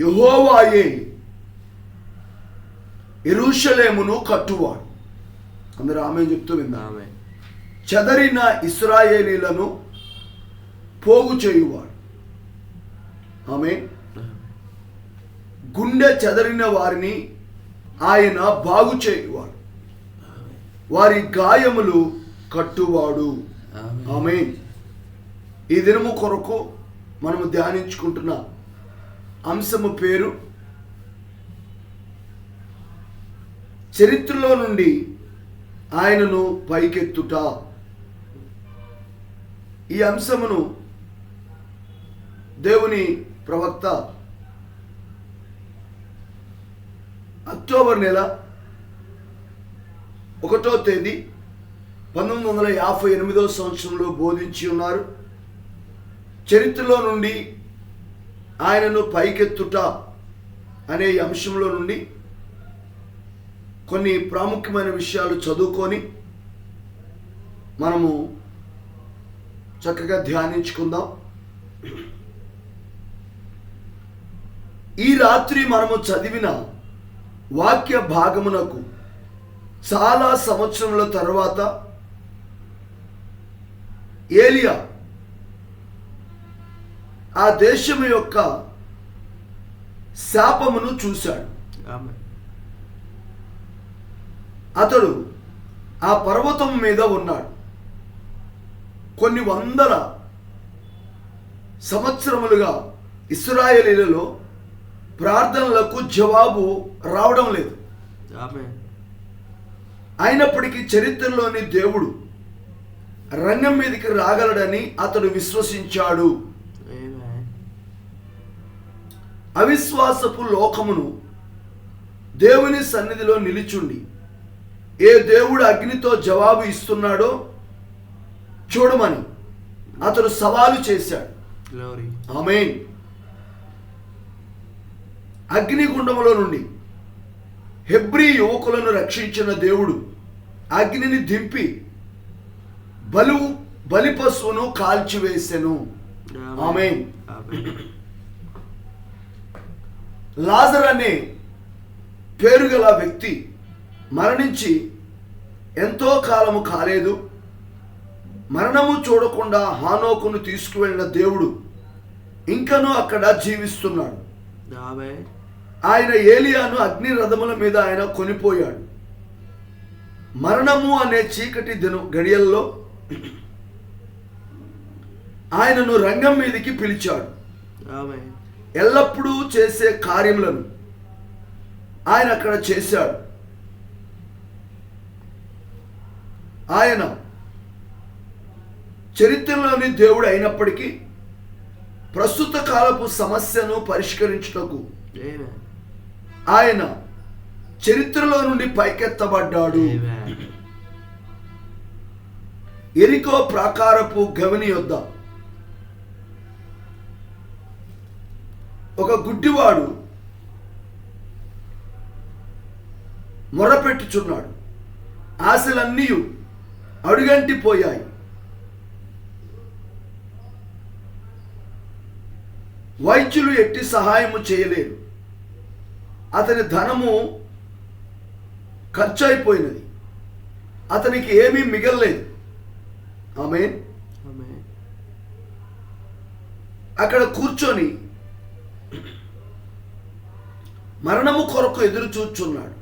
యహోవాయే ఎరుషలేమును కట్టువాడు. అందరూ ఆమె చెప్తూ విందా. ఆమె చెదరిన ఇస్రాయేలీలను పోగు చేయువాడు. ఆమె గుండె చెదరిన వారిని ఆయన బాగు చేయువాడు. వారి గాయములు కట్టువాడు. ఆమె ఆమె ఈ దినము కొరకు మనము ధ్యానించుకుంటున్న. అంశము పేరు చరిత్రలో నుండి ఆయనను పైకెత్తుట. ఈ అంశమును దేవుని ప్రవక్త అక్టోబర్ నెల ఒకటో తేదీ పంతొమ్మిది వందల యాభై ఎనిమిదో సంవత్సరంలో బోధించి ఉన్నారు. చరిత్రలో నుండి ఆయనను పైకెత్తుట అనే అంశంలో నుండి కొన్ని ప్రాముఖ్యమైన విషయాలు చదువుకొని మనము చక్కగా ధ్యానించుకుందాం. ఈ రాత్రి మనము చదివిన వాక్య భాగమునకు చాలా సంవత్సరముల తర్వాత ఏలియా ఆ దేశము యొక్క శాపమును చూశాడు. అతడు ఆ పర్వతం మీద ఉన్నాడు. కొన్ని వందల సంవత్సరములుగా ఇస్రాయేలీలలో ప్రార్థనలకు జవాబు రావడం లేదు. అయినప్పటికీ చరిత్రలోని దేవుడు రంగం మీదకి రాగలడని అతడు విశ్వసించాడు. అవిశ్వాసపు లోకమును దేవుని సన్నిధిలో నిలిచుండి ఏ దేవుడు అగ్నితో జవాబు ఇస్తున్నాడో చూడమని అతడు సవాలు చేశాడు. ఆమెన్. అగ్నిగుండములో నుండి హెబ్రీ యువకులను రక్షించిన దేవుడు అగ్నిని దింపి బలు బలిపశువును కాల్చివేసెను. ఆమేన్. లాజర్ అనే పేరు గల వ్యక్తి మరణించి ఎంతో కాలము కాలేదు. మరణము చూడకుండా హానోకును తీసుకువెళ్ళిన దేవుడు ఇంకనూ అక్కడ జీవిస్తున్నాడు. ఆయన ఏలియాను అగ్ని రథముల మీద ఆయన కొనిపోయాడు. మరణము అనే చీకటి దిన గడియల్లో ఆయనను రంగం మీదికి పిలిచాడు. ఎల్లప్పుడూ చేసే కార్యములను ఆయన అక్కడ చేశాడు. ఆయన చరిత్రలోని దేవుడు అయినప్పటికీ ప్రస్తుత కాలపు సమస్యను పరిష్కరించుటకు ఆయన చరిత్రలో నుండి పైకెత్తబడ్డాడు. ఎరికో ప్రాకారపు గవిని యొద్ద ఒక గుడ్డివాడు మొరపెట్టుచున్నాడు. ఆశలన్నీ అడుగంటిపోయాయి. వైద్యులు ఎట్టి సహాయము చేయలేరు అతని ధనము ఖర్చు అయిపోయినది అతనికి ఏమీ మిగలలేదు. ఆమె ఆమె అక్కడ కూర్చొని మరణము కొరకు ఎదురు చూచున్నాడు.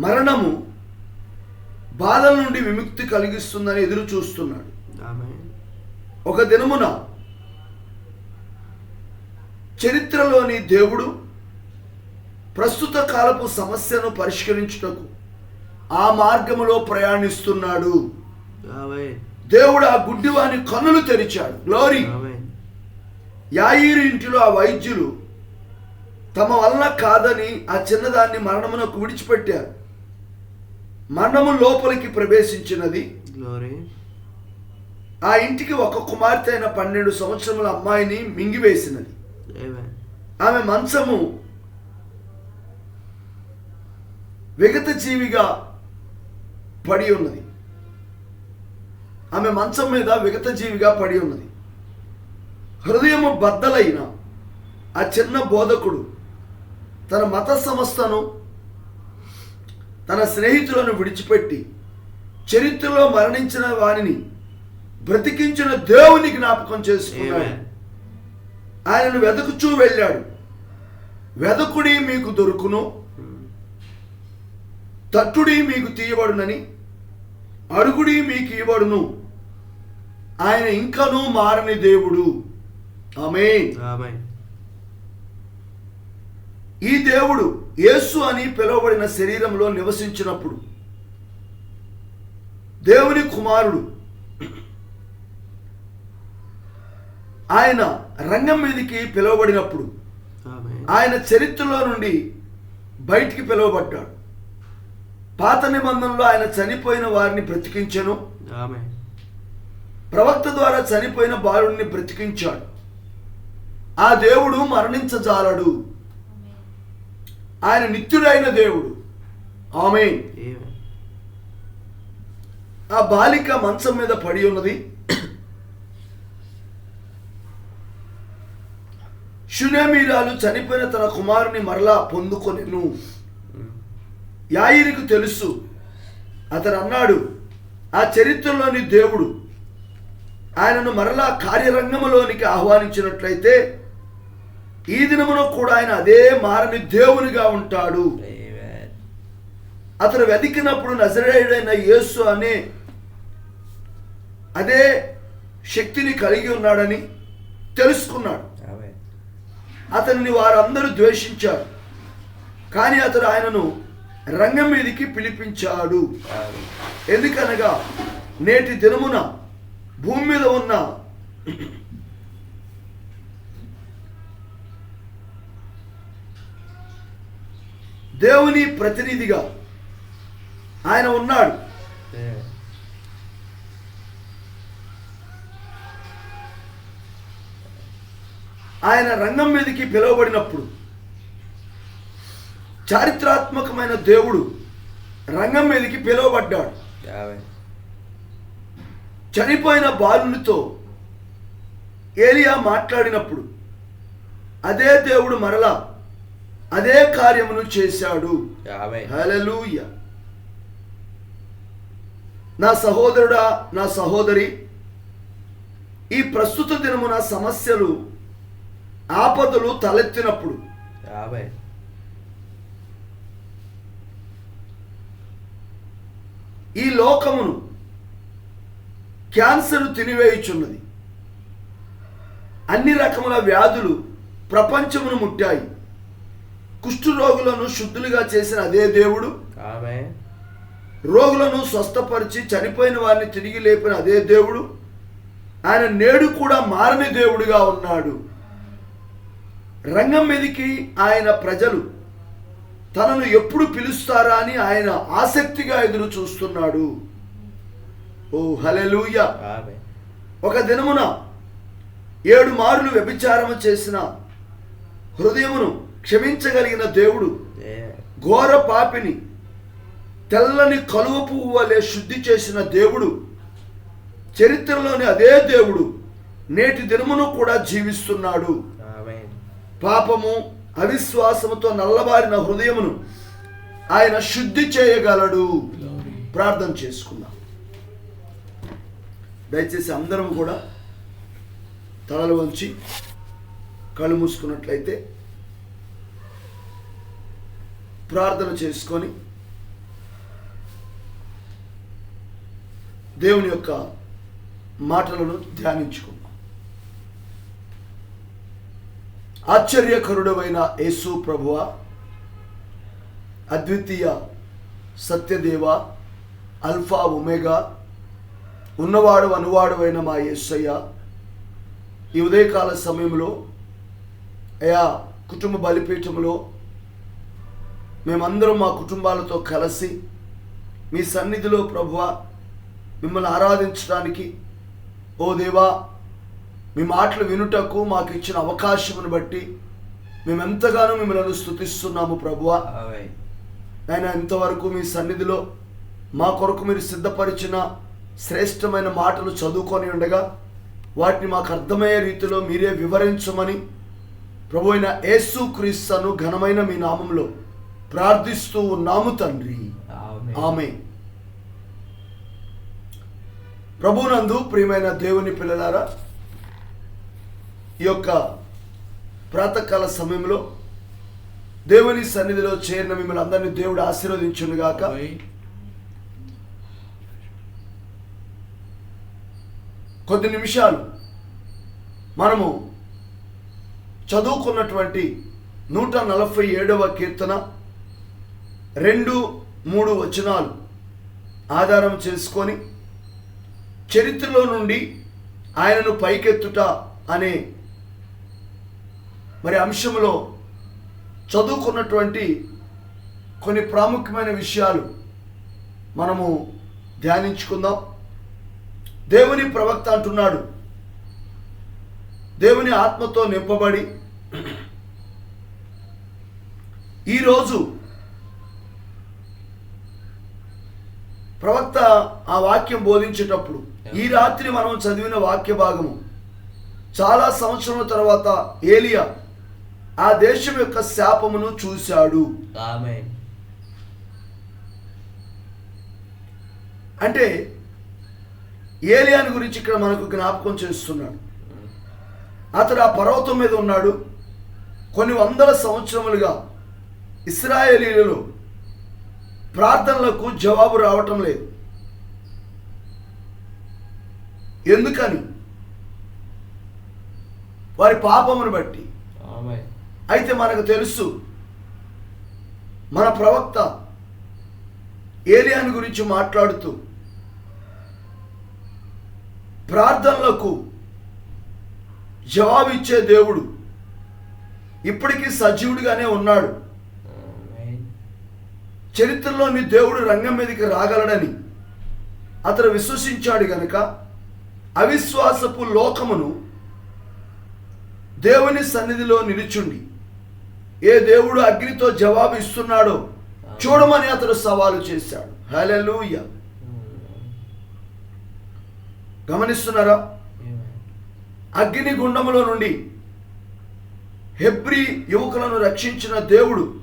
మరణము బాధల నుండి విముక్తి కలిగిస్తుందని ఎదురు చూస్తున్నాడు. ఒక దినమున చరిత్రలోని దేవుడు ప్రస్తుత కాలపు సమస్యను పరిష్కరించుటకు ఆ మార్గములో ప్రయాణిస్తున్నాడు. దేవుడు ఆ గుడ్డివాని కన్నులు తెరిచాడు. గ్లోరీ యాయిరు ఇంటిలో ఆ వైద్యులు తమ వలన కాదని ఆ చిన్నదాన్ని మరణమునకు విడిచిపెట్టారు. మరణము లోపలికి ప్రవేశించినది. ఆ ఇంటికి ఒక కుమార్తె అయిన పన్నెండు సంవత్సరముల అమ్మాయిని మింగివేసినది. ఆమె మంచము విగత జీవిగా పడి ఉన్నది. ఆమె మంచం మీద విగత జీవిగా పడి ఉన్నది. హృదయము బద్దలైన ఆ చిన్న బోధకుడు తన మత సంస్థను తన స్నేహితులను విడిచిపెట్టి చరిత్రలో మరణించిన వారిని బ్రతికించిన దేవుని జ్ఞాపకం చేసుకున్నాడు. ఆయనను వెతుకుచూ వెళ్ళాడు. వెదకుడి మీకు దొరుకును తట్టుడి మీకు తీయబడునని అడుగుడి మీకు ఇవ్వబడును. ఆయన ఇంకనూ మారని దేవుడు. ఈ దేవుడు యేసు అని పిలువబడిన శరీరంలో నివసించినప్పుడు దేవుని కుమారుడు ఆయన రంగం మీదకి పిలువబడినప్పుడు ఆయన చరిత్రలో నుండి బయటికి పిలువబడ్డాడు. పాత నిబంధనలో ఆయన చనిపోయిన వారిని బ్రతికించెను. ప్రవక్త ద్వారా చనిపోయిన బాలుడిని బ్రతికించాడు. ఆ దేవుడు మరణించజాలడు. ఆయన నిత్యుడైన దేవుడు. ఆమె ఆ బాలిక మంచం మీద పడి ఉన్నది. శునేమీరాలు చనిపోయిన తన కుమారుని మరలా పొందుకొనెను. యాయిరికి తెలుసు అతను అన్నాడు ఆ చరిత్రలోని దేవుడు ఆయనను మరలా కార్యరంగంలోనికి ఆహ్వానించినట్లయితే ఈ దినమున కూడా ఆయన అదే మారని దేవునిగా ఉంటాడు. అతను వెతికినప్పుడు నజరేయుడైన యేసు అనే అదే శక్తిని కలిగి ఉన్నాడని తెలుసుకున్నాడు. అతనిని వారందరూ ద్వేషించారు కానీ అతడు ఆయనను రంగం మీదికి పిలిపించాడు. ఎందుకనగా నేటి దినమున భూమి మీద ఉన్న దేవుని ప్రతినిధిగా ఆయన ఉన్నాడు. ఆయన రంగం మీదకి పిలువబడినప్పుడు చారిత్రాత్మకమైన దేవుడు రంగం మీదకి పిలువబడ్డాడు. చనిపోయిన బాలునితో ఏలియా మాట్లాడినప్పుడు అదే దేవుడు మరలా అదే కార్యమును చేశాడు. హల్లెలూయ నా సహోదరుడా నా సహోదరి ఈ ప్రస్తుత దినమున సమస్యలు ఆపదలు తలెత్తినప్పుడు. ఈ లోకమును క్యాన్సర్ తినివేయుచున్నది అన్ని రకముల వ్యాధులు ప్రపంచమును ముట్టాయి కుష్ఠరోగులను శుద్ధులుగా చేసిన అదే దేవుడు. రోగులను స్వస్థపరిచి చనిపోయిన వారిని తిరిగి లేపిన అదే దేవుడు. ఆయన నేడు కూడా మారని దేవుడిగా ఉన్నాడు. రంగం మీదకి ఆయన ప్రజలు తనను ఎప్పుడు పిలుస్తారా అని ఆయన ఆసక్తిగా ఎదురు చూస్తున్నాడు. ఓ హలెలూయా. ఒక దినమున ఏడు మారులు వ్యభిచారము చేసిన హృదయమును క్షమించగలిగిన దేవుడు. ఘోర పాపిని తెల్లని కలువ పువ్వు వలె శుద్ధి చేసిన దేవుడు చరిత్రలోని అదే దేవుడు నేటి దినమును కూడా జీవిస్తున్నాడు. పాపము అవిశ్వాసముతో నల్లబారిన హృదయమును ఆయన శుద్ధి చేయగలడు ప్రార్థన చేసుకుందాం దయచేసి అందరం కూడా తలలు వంచి కళ్ళు మూసుకున్నట్లయితే ప్రార్థన చేసుకొని దేవుని యొక్క మాటలను ధ్యానించుకుందాం. ఆశ్చర్యకరుడమైన యేసు ప్రభువ అద్వితీయ సత్యదేవ అల్ఫా ఉమేగా ఉన్నవాడు అనువాడువైన మా యేసయ్య ఈ ఉదయకాల సమయంలో అయా కుటుంబ బలిపీఠంలో మేమందరం మా కుటుంబాలతో కలిసి మీ సన్నిధిలో ప్రభువ మిమ్మల్ని ఆరాధించడానికి ఓ దేవా మీ మాటలు వినుటకు మాకు ఇచ్చిన అవకాశమును బట్టి మేమెంతగానో మిమ్మల్ని స్తుతిస్తున్నాము ప్రభువా. ఆయన ఇంతవరకు మీ సన్నిధిలో మా కొరకు మీరు సిద్ధపరిచిన శ్రేష్టమైన మాటలు చదువుకొని ఉండగా వాటిని మాకు అర్థమయ్యే రీతిలో మీరే వివరించమని ప్రభు అయిన యేసు క్రీస్తును ఘనమైన మీ నామంలో ప్రార్థిస్తూ ఉన్నాము తండ్రి. ఆమె ప్రభునందు ప్రియమైన దేవుని పిల్లలారా ఈ యొక్క ప్రాతకాల సమయంలో దేవుని సన్నిధిలో చేరిన మిమ్మల్ని అందరినీ దేవుడు ఆశీర్వదించునుగాక. కొద్ది నిమిషాలు మనము చదువుకున్నటువంటి నూట నలభై ఏడవ కీర్తన రెండు మూడు వచనాలు ఆధారం చేసుకొని చరిత్రలో నుండి ఆయనను పైకెత్తుట అనే మరి అంశంలో చదువుకున్నటువంటి కొన్ని ప్రాముఖ్యమైన విషయాలు మనము ధ్యానించుకుందాం. దేవుని ప్రవక్త అంటున్నాడు. దేవుని ఆత్మతో నింపబడి ఈరోజు ప్రవక్త ఆ వాక్యం బోధించేటప్పుడు ఈ రాత్రి మనం చదివిన వాక్య భాగము చాలా సంవత్సరాల తర్వాత ఏలియా ఆ దేశం యొక్క శాపమును చూశాడు. అంటే ఏలియాని గురించి ఇక్కడ మనకు జ్ఞాపకం చేస్తున్నాడు. అతడు ఆ పర్వతం మీద ఉన్నాడు. కొన్ని వందల సంవత్సరములుగా ఇస్రాయేలీలలో ప్రార్థనలకు జవాబు రావటం లేదు. ఎందుకని? వారి పాపమును బట్టి. అయితే మనకు తెలుసు మన ప్రవక్త ఏలియాని గురించి మాట్లాడుతూ ప్రార్థనలకు జవాబిచ్చే దేవుడు ఇప్పటికీ సజీవుడిగానే ఉన్నాడు. చరిత్రలోని దేవుడు రంగం మీదకి రాగలడని అతను విశ్వసించాడు గనక అవిశ్వాసపు లోకమును దేవుని సన్నిధిలో నిలుచుండి. ఏ దేవుడు అగ్నితో జవాబు ఇస్తున్నాడో చూడమని అతడు సవాలు చేశాడు. హలెలూయ గమనిస్తున్నారా? అగ్ని గుండములో నుండి హెబ్రి యువకులను రక్షించిన దేవుడు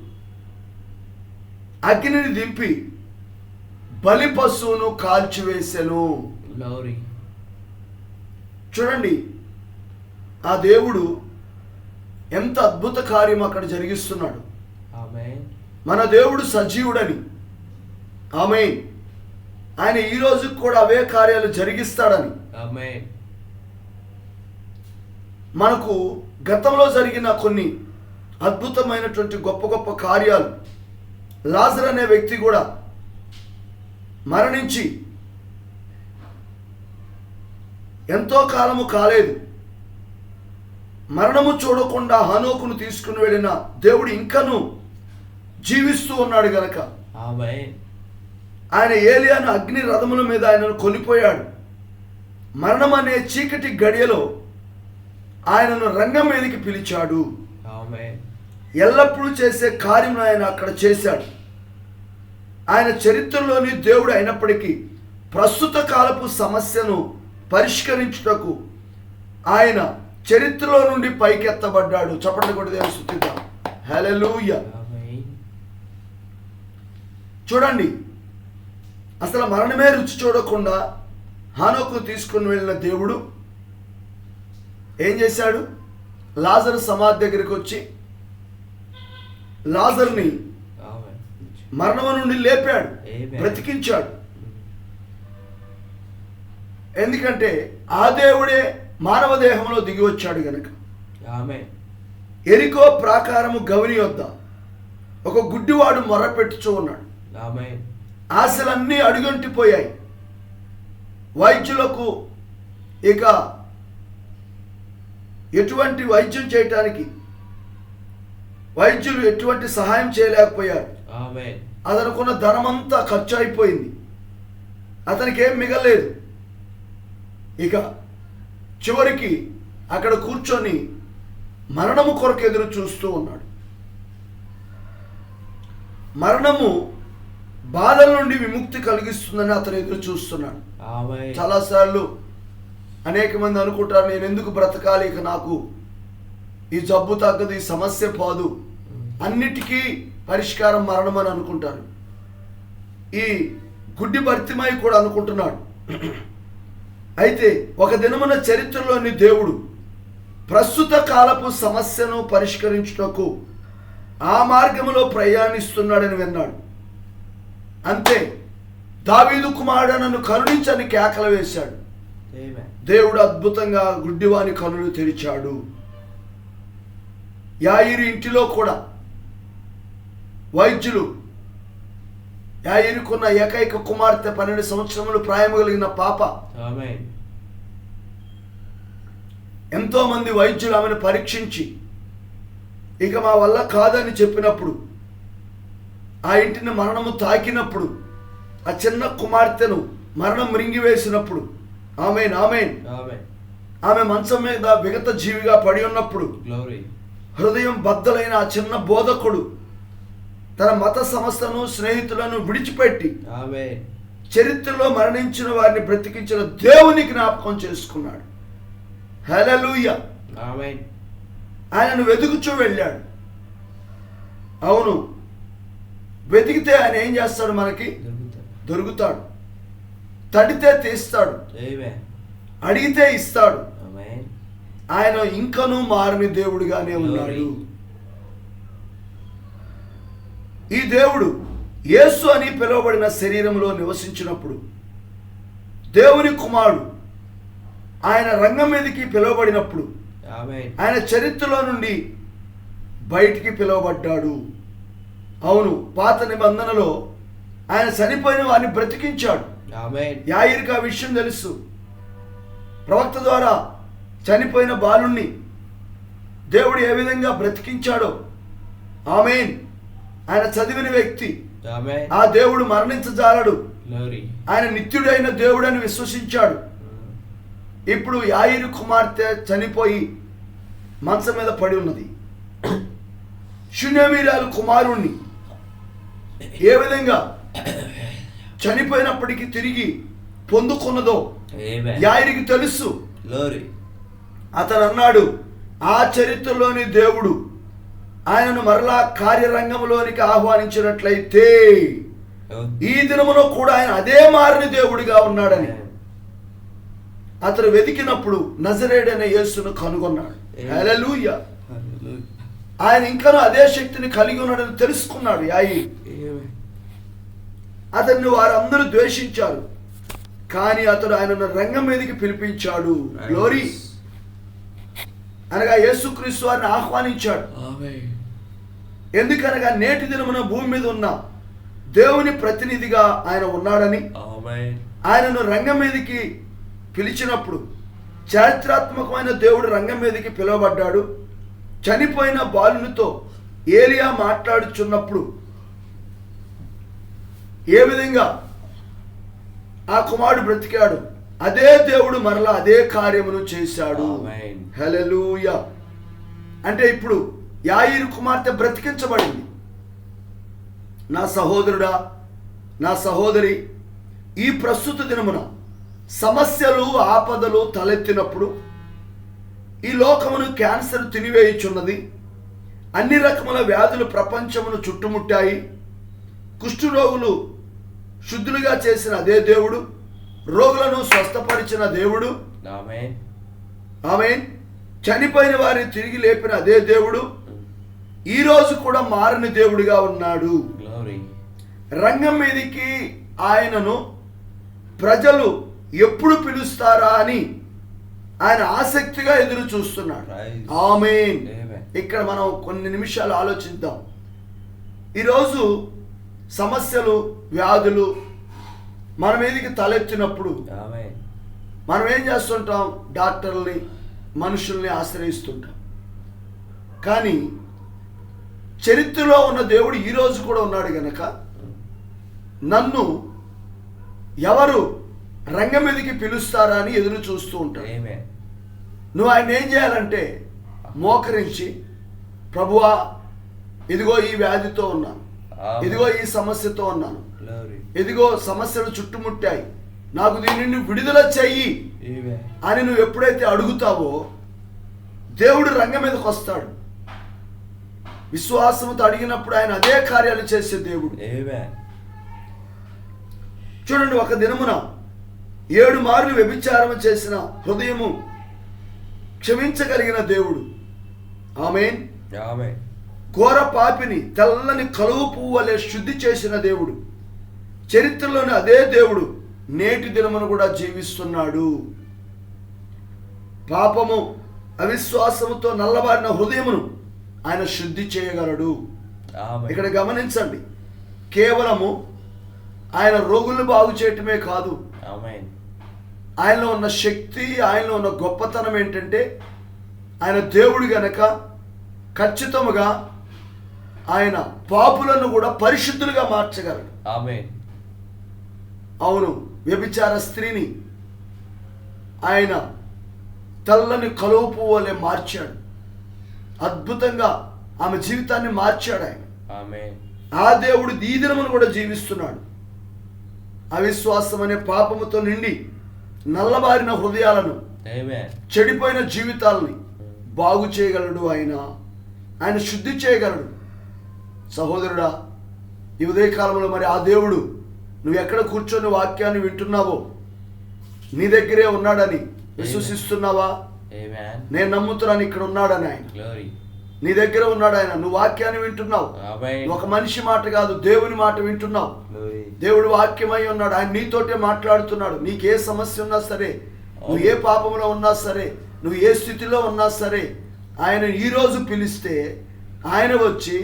అగ్నిని దింపి బలి పశువును కాల్చివేసెను. గ్లోరీ చూడండి ఆ దేవుడు ఎంత అద్భుత కార్యం అక్కడ జరిగిస్తున్నాడు. మన దేవుడు సజీవుడని. ఆమె ఆయన ఈ రోజు కూడా అవే కార్యాలు జరిగిస్తాడని. మనకు గతంలో జరిగిన కొన్ని అద్భుతమైనటువంటి గొప్ప గొప్ప కార్యాలు లాజర్ అనే వ్యక్తి కూడా మరణించి ఎంతో కాలము కాలేదు. మరణము చూడకుండా హనోకును తీసుకుని వెళ్ళిన దేవుడు ఇంకను జీవిస్తూ ఉన్నాడు గనక. ఆయన ఏలియాను అగ్ని రథముల మీద ఆయనను కొనిపోయాడు. మరణం అనే చీకటి గడియలో ఆయనను రంగం మీదకి పిలిచాడు. ఎల్లప్పుడూ చేసే కార్యం ఆయన అక్కడ చేశాడు. ఆయన చరిత్రలోని దేవుడు అయినప్పటికీ ప్రస్తుత కాలపు సమస్యను పరిష్కరించుటకు ఆయన చరిత్రలో నుండి పైకెత్తబడ్డాడు. చప్పట్లు కొట్టి దేవుని స్తుతిద్దాం హల్లెలూయా. ఆమె చూడండి అసలు మరణమే రుచి చూడకుండా హానోకు తీసుకుని వెళ్ళిన దేవుడు ఏం చేశాడు? లాజర్ సమాధి దగ్గరికి వచ్చి లాజర్ని మరణం నుండి లేపాడు. బ్రతికించాడు. ఎందుకంటే ఆ దేవుడే మానవ దేహంలో దిగి వచ్చాడు గనక. ఎరికో ప్రాకారము గవిని వద్ద ఒక గుడ్డివాడు మొరపెట్టుచూ ఉన్నాడు. ఆశలన్నీ అడుగంటిపోయాయి. వైద్యులకు ఇక ఎటువంటి వైద్యం చేయటానికి వైద్యులు ఎటువంటి సహాయం చేయలేకపోయారు. అతనుకున్న ధనమంతా ఖర్చు అయిపోయింది అతనికి ఏం మిగలేదు. ఇక చివరికి అక్కడ కూర్చొని మరణము కొరకు ఎదురు చూస్తూ ఉన్నాడు. మరణము బాధల నుండి విముక్తి కలిగిస్తుందని అతను ఎదురు చూస్తున్నాడు. చాలాసార్లు అనేక మంది అనుకుంటారు నేను ఎందుకు బ్రతకాలి? ఇక నాకు ఈ జబ్బు తగ్గదు ఈ సమస్య పోదు. అన్నిటికీ పరిష్కారం మరణం అని అనుకుంటారు. ఈ గుడ్డి భర్తిమై కూడా అనుకుంటున్నాడు. అయితే ఒక దినమున చరిత్రలోని దేవుడు ప్రస్తుత కాలపు సమస్యను పరిష్కరించుటకు ఆ మార్గములో ప్రయాణిస్తున్నాడని విన్నాడు. అంతే దావీదు కుమారుడు నన్ను కరుణించని కేకలు వేశాడు. దేవుడు అద్భుతంగా గుడ్డివాని కనులు తెరిచాడు. యాయిరు ఇంటిలో కూడా వైద్యులు యాయిరుకున్న ఏకైక కుమార్తె పన్నెండు సంవత్సరములు ప్రాయం కలిగిన పాప. ఆమె ఎంతో మంది వైద్యులు ఆమెను పరీక్షించి ఇక మా వల్ల కాదని చెప్పినప్పుడు ఆ ఇంటిని మరణము తాకినప్పుడు ఆ చిన్న కుమార్తెను మరణం మృంగివేసినప్పుడు ఆమెన్ ఆమెన్. ఆమె ఆమె మంచం మీద విగత జీవిగా పడి ఉన్నప్పుడు గ్లోరీ హృదయం బద్దలైన ఆ చిన్న బోధకుడు తన మత సంస్థను స్నేహితులను విడిచిపెట్టి ఆమె చరిత్రలో మరణించిన వారిని బ్రతికించిన దేవుని జ్ఞాపకం చేసుకున్నాడు. హలలుయ ఆయనను వెతుకుచూ వెళ్ళాడు. అవును వెతికితే ఆయన ఏం చేస్తాడు మనకి? దొరుకుతాడు. తడితే తీస్తాడు. అడిగితే ఇస్తాడు. ఆయన ఇంకనూ మారని దేవుడిగానే ఉన్నాడు. ఈ దేవుడు యేసు అని పిలువబడిన శరీరంలో నివసించినప్పుడు దేవుని కుమారుడు ఆయన రంగం మీదకి పిలువబడినప్పుడు ఆయన చరిత్రలో నుండి బయటికి పిలువబడ్డాడు. అవును పాత నిబంధనలో ఆయన చనిపోయిన వారిని బ్రతికించాడు. యాయిరికి ఆ విషయం తెలుసు. ప్రవక్త ద్వారా చనిపోయిన బాలుణ్ణి దేవుడు ఏ విధంగా బ్రతికించాడో. ఆమెన్. ఆయన చదివిన వ్యక్తి. ఆ దేవుడు మరణించజాలడు. ఆయన నిత్యుడైన దేవుడని విశ్వసించాడు. ఇప్పుడు యాయిరు కుమార్తె చనిపోయి మంచం మీద పడి ఉన్నది. శూన్యమీరాలు కుమారుణ్ణి. ఏ విధంగా చనిపోయినప్పటికీ తిరిగి పొందుకున్నదో యాయిరికి తెలుసు. అతను అన్నాడు ఆ చరిత్రలోని దేవుడు. ఆయనను మరలా కార్యరంగంలోనికి ఆహ్వానించినట్లయితే ఈ దినములో కూడా ఆయన అదే మారిన దేవుడిగా ఉన్నాడని. అతను వెతికినప్పుడు నజరేడైన యేసును కనుగొన్నాడు. ఆయన ఇంకనూ అదే శక్తిని కలిగి ఉన్నాడని తెలుసుకున్నాడు యాయి. అతన్ని వారందరూ ద్వేషించారు. కానీ అతడు ఆయనను రంగం మీదకి పిలిపించాడు. గ్లోరీ. అనగా యేసుక్రీస్తు వారిని ఆహ్వానించాడు. ఎందుకనగా నేటి దినమున భూమి మీద ఉన్న దేవుని ప్రతినిధిగా ఆయన ఉన్నాడని ఆయనను రంగం మీదకి పిలిచినప్పుడు చారిత్రాత్మకమైన దేవుడు రంగం మీదకి పిలువబడ్డాడు. చనిపోయిన బాలునితో ఏలియా మాట్లాడుచున్నప్పుడు ఏ విధంగా ఆ కుమారుడు బ్రతికాడు? అదే దేవుడు మరలా అదే కార్యమును చేశాడు. హల్లెలూయా. అంటే ఇప్పుడు యాయిరు కుమార్తె బ్రతికించబడింది. నా సహోదరుడా నా సహోదరి ఈ ప్రస్తుత దినమున సమస్యలు ఆపదలు తలెత్తినప్పుడు ఈ లోకమును క్యాన్సర్ తినివేయుచున్నది. అన్ని రకముల వ్యాధులు ప్రపంచమును చుట్టుముట్టాయి. కుష్ఠరోగులు శుద్ధులుగా చేసిన అదే దేవుడు రోగులను స్వస్థపరిచిన దేవుడు. ఆమె ఆమె చనిపోయిన వారిని తిరిగి లేపిన అదే దేవుడు. ఈ రోజు కూడా మారని దేవుడిగా ఉన్నాడు. రంగం మీదకి ఆయనను ప్రజలు ఎప్పుడు పిలుస్తారా అని ఆయన ఆసక్తిగా ఎదురు చూస్తున్నాడు. Amen. ఇక్కడ మనం కొన్ని నిమిషాలు ఆలోచిద్దాం. ఈరోజు సమస్యలు వ్యాధులు మన మీదకి తలెత్తినప్పుడు మనం ఏం చేస్తుంటాం? డాక్టర్ని మనుషుల్ని ఆశ్రయిస్తుంటాం. కానీ చరిత్రలో ఉన్న దేవుడు ఈ రోజు కూడా ఉన్నాడు గనక నన్ను ఎవరు రంగం మీదకి పిలుస్తారా అని ఎదురు చూస్తూ ఉంటాడు. నువ్వు ఆయన ఏం చేయాలంటే మోకరించి ప్రభువా ఇదిగో ఈ వ్యాధితో ఉన్నాను ఆమేన్. ఇదిగో ఈ సమస్యతో ఉన్నాను Glory. ఇదిగో సమస్యలు చుట్టుముట్టాయి నాకు దీని నుండి విడుదల చెయ్యి. అని నువ్వు ఎప్పుడైతే అడుగుతావో దేవుడు రంగం మీదకి వస్తాడు విశ్వాసంతో అడిగినప్పుడు ఆయన అదే కార్యాలు చేసే దేవుడు. చూడండి ఒక దినమున ఏడు మార్లు వ్యభిచారం చేసిన హృదయము క్షమించగలిగిన దేవుడు ఆమెన్ Amen. ఘోర పాపిని తెల్లని కలువు పువ్వు వలె శుద్ధి చేసిన దేవుడు చరిత్రలోని అదే దేవుడు నేటి దినమును కూడా జీవిస్తున్నాడు పాపము అవిశ్వాసముతో నల్లబారిన హృదయమును ఆయన శుద్ధి చేయగలడు. ఇక్కడ గమనించండి కేవలము ఆయన రోగులను బాగు చేయటమే కాదు. ఆయనలో ఉన్న శక్తి ఆయనలో ఉన్న గొప్పతనం ఏంటంటే ఆయన దేవుడు గనక ఖచ్చితముగా ఆయన పాపులను కూడా పరిశుద్ధులుగా మార్చగలడు Amen. అవును వ్యభిచార స్త్రీని ఆయన తెల్లని కలువ పువ్వు వలె మార్చాడు అద్భుతంగా ఆమె జీవితాన్ని మార్చాడు ఆయన. ఆ దేవుడు ఈ దినమును కూడా జీవిస్తున్నాడు అవిశ్వాసం అనే పాపముతో నిండి నల్లబారిన హృదయాలను. చెడిపోయిన జీవితాలని బాగు చేయగలడు ఆయన ఆయన శుద్ధి చేయగలడు సహోదరుడా ఈ ఉదయకాలంలో మరి ఆ దేవుడు నువ్వు ఎక్కడ కూర్చొని వాక్యాన్ని వింటున్నావో నీ దగ్గరే ఉన్నాడని విశ్వసిస్తున్నావా. నేను నమ్ముతున్నాను ఇక్కడ ఉన్నాడని ఆయన. నీ దగ్గర ఉన్నాడు ఆయన నువ్వు వాక్యాన్ని వింటున్నావు. ఒక మనిషి మాట కాదు దేవుని మాట వింటున్నావు. దేవుడు వాక్యమై ఉన్నాడు ఆయన నీతోటే మాట్లాడుతున్నాడు నీకు ఏ సమస్య ఉన్నా సరే నువ్వు ఏ పాపంలో ఉన్నా సరే నువ్వు ఏ స్థితిలో ఉన్నా సరే ఆయన ఈరోజు పిలిస్తే ఆయన వచ్చి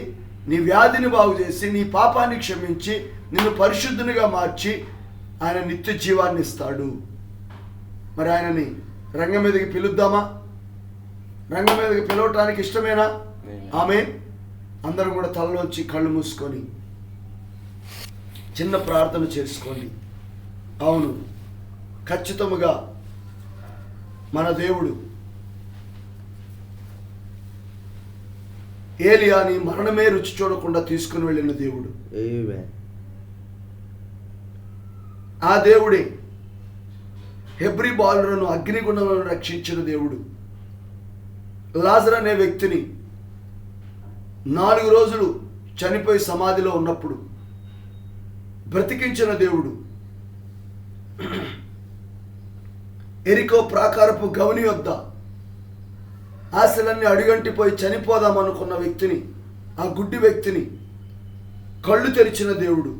నీ వ్యాధిని బాగు చేసి నీ పాపాన్ని క్షమించి నిన్ను పరిశుద్ధునిగా మార్చి ఆయన నిత్య జీవాన్ని ఇస్తాడు. మరి ఆయనని రంగం మీదకి పిలుద్దామా? రంగం మీదకి పిలవటానికి ఇష్టమేనా? ఆమె అందరం కూడా తలలోంచి కళ్ళు మూసుకొని చిన్న ప్రార్థన చేసుకోండి. అవును ఖచ్చితముగా మన దేవుడు ఏలియాని మరణమే రుచి చూడకుండా తీసుకుని వెళ్ళిన దేవుడు. ఆ దేవుడే హెబ్రి బాలులను అగ్నిగుండంలో రక్షించిన దేవుడు. లాజర్ అనే వ్యక్తిని నాలుగు రోజులు చనిపోయి సమాధిలో ఉన్నప్పుడు బ్రతికించిన దేవుడు. ఎరికో ప్రాకారపు గవని వద్ద ఆశలన్నీ అడుగంటిపోయి చనిపోదాం అనుకున్న వ్యక్తిని ఆ గుడ్డి వ్యక్తిని కళ్ళు తెరిచిన దేవుడు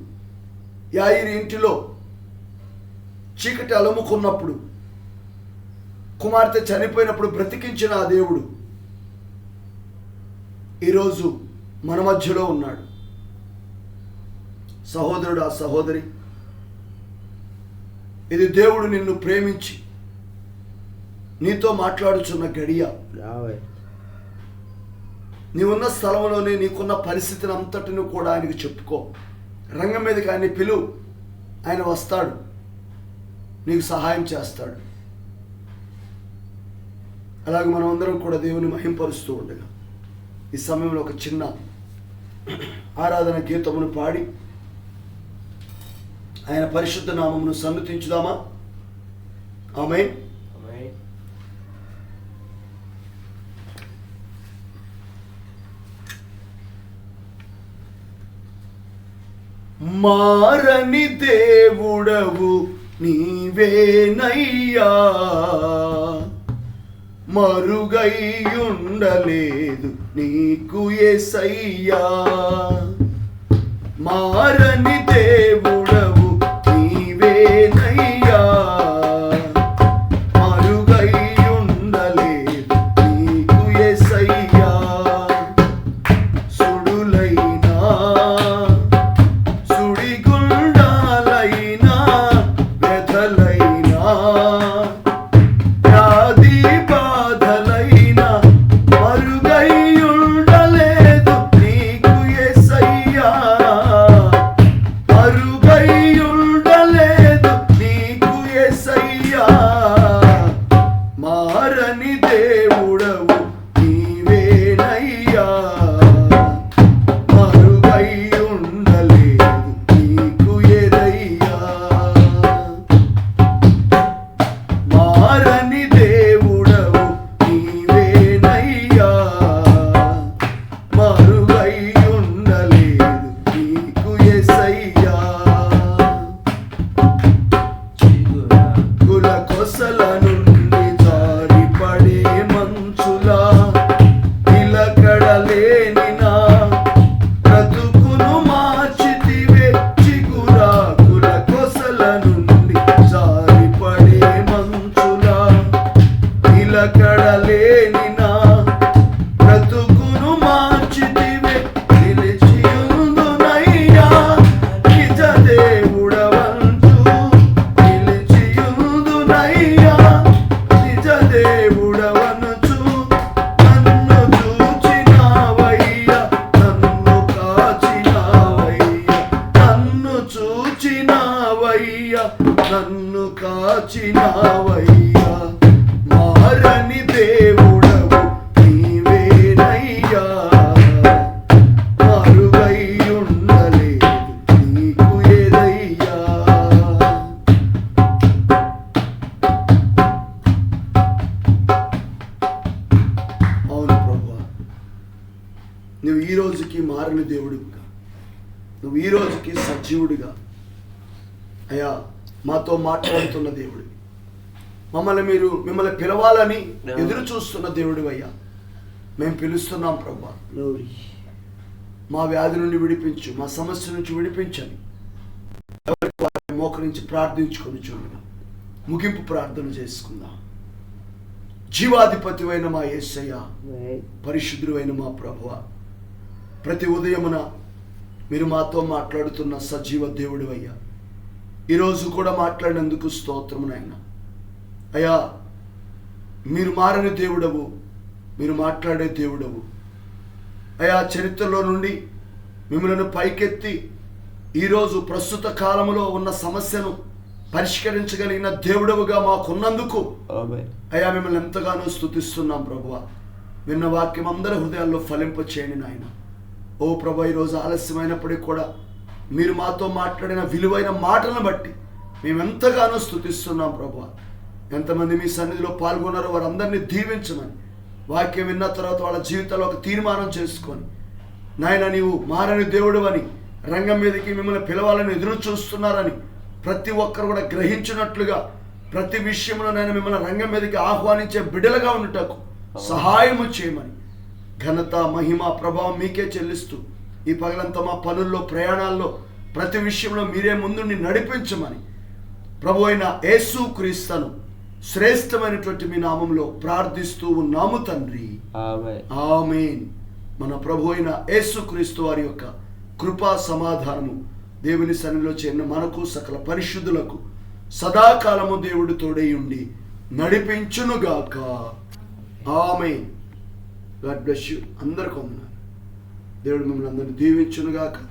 యాయిరి ఇంటిలో చీకటి అలముకున్నప్పుడు కుమార్తె చనిపోయినప్పుడు బ్రతికించిన ఆ దేవుడు ఈరోజు మన మధ్యలో ఉన్నాడు. సహోదరుడు ఆ సహోదరి ఇది దేవుడు నిన్ను ప్రేమించి నీతో మాట్లాడుచున్న గడియ. నీవున్న స్థలంలోనే నీకున్న పరిస్థితిని అంతటిని కూడా ఆయనకి చెప్పుకో. రంగం మీదకి ఆయన పిలువు ఆయన వస్తాడు. నీకు సహాయం చేస్తాడు. అలాగే మనం అందరం కూడా దేవుని మహింపరుస్తూ ఉండగా ఈ సమయంలో ఒక చిన్న ఆరాధన గీతమును పాడి ఆయన పరిశుద్ధ నామమును సన్నతించుదామా? ఆమె మారని దేవుడవు నీవేనయ్యా. మరుగైయుండలేదు నీకు ఎసయ్యా మారని దేవుడవు నీవేనయ్యా. మీరు మిమ్మల్ని పిలవాలని ఎదురు చూస్తున్న దేవుడు అయ్యా. మేము పిలుస్తున్నాం ప్రభా. మా వ్యాధి నుండి విడిపించు మా సమస్య నుంచి విడిపించని ఎవరికి వారి మోకరించి ప్రార్థించుకొని చూడగా ముగింపు ప్రార్థన చేసుకుందాం. జీవాధిపతి అయిన మా యేసయ్య Right. పరిశుద్ధుడు అయిన మా ప్రభువ ప్రతి ఉదయమున మీరు మాతో మాట్లాడుతున్న సజీవ దేవుడు అయ్యా. ఈరోజు కూడా మాట్లాడినందుకు స్తోత్రము నాయన అయ్యా మీరు మారని దేవుడవు మీరు మాట్లాడే దేవుడవు. అయా చరిత్రలో నుండి మిమ్మల్ని పైకెత్తి ఈరోజు ప్రస్తుత కాలంలో ఉన్న సమస్యను పరిష్కరించగలిగిన దేవుడవుగా మాకున్నందుకు. అయ్యా మిమ్మల్ని ఎంతగానో స్తుతిస్తున్నాం ప్రభువ. విన్న వాక్యం అందరి హృదయాల్లో ఫలింప చేయండి నాయన. ఓ ప్రభు ఈరోజు ఆలస్యమైనప్పటికీ కూడా మీరు మాతో మాట్లాడిన విలువైన మాటలను బట్టి మేము ఎంతగానో స్తుతిస్తున్నాం ప్రభు ఎంతమంది మీ సన్నిధిలో పాల్గొన్నారో వారందరినీ దీవించమని వాక్యం విన్న తర్వాత వాళ్ళ జీవితాల్లో ఒక తీర్మానం చేసుకొని నాయన నీవు మారని దేవుడు అని రంగం మీదకి మిమ్మల్ని పిలవాలని ఎదురు చూస్తున్నారని ప్రతి ఒక్కరు కూడా గ్రహించినట్లుగా ప్రతి విషయంలో నేను మిమ్మల్ని రంగం మీదకి ఆహ్వానించే బిడ్డలుగా ఉండటకు సహాయము చేయమని. ఘనత మహిమ ప్రభావం మీకే చెల్లిస్తూ ఈ పగలంతా మా పనుల్లో ప్రయాణాల్లో ప్రతి విషయంలో మీరే ముందుండి నడిపించమని. ప్రభు అయిన యేసు క్రీస్తను శ్రేష్టమైనటువంటి మీ నామంలో ప్రార్థిస్తూ ఉన్నాము తండ్రి. ఆమేన్. మన ప్రభు అయిన యేసుక్రీస్తు వారి యొక్క కృపా సమాధానము దేవుని సన్నిధిలో చేరిన మనకు సకల పరిశుద్ధులకు సదాకాలము దేవుడు తోడై ఉండి నడిపించునుగాక. ఆమేన్. God bless you. అందరికి దేవుడు మిమ్మల్ని అందరిని దీవించునుగాక.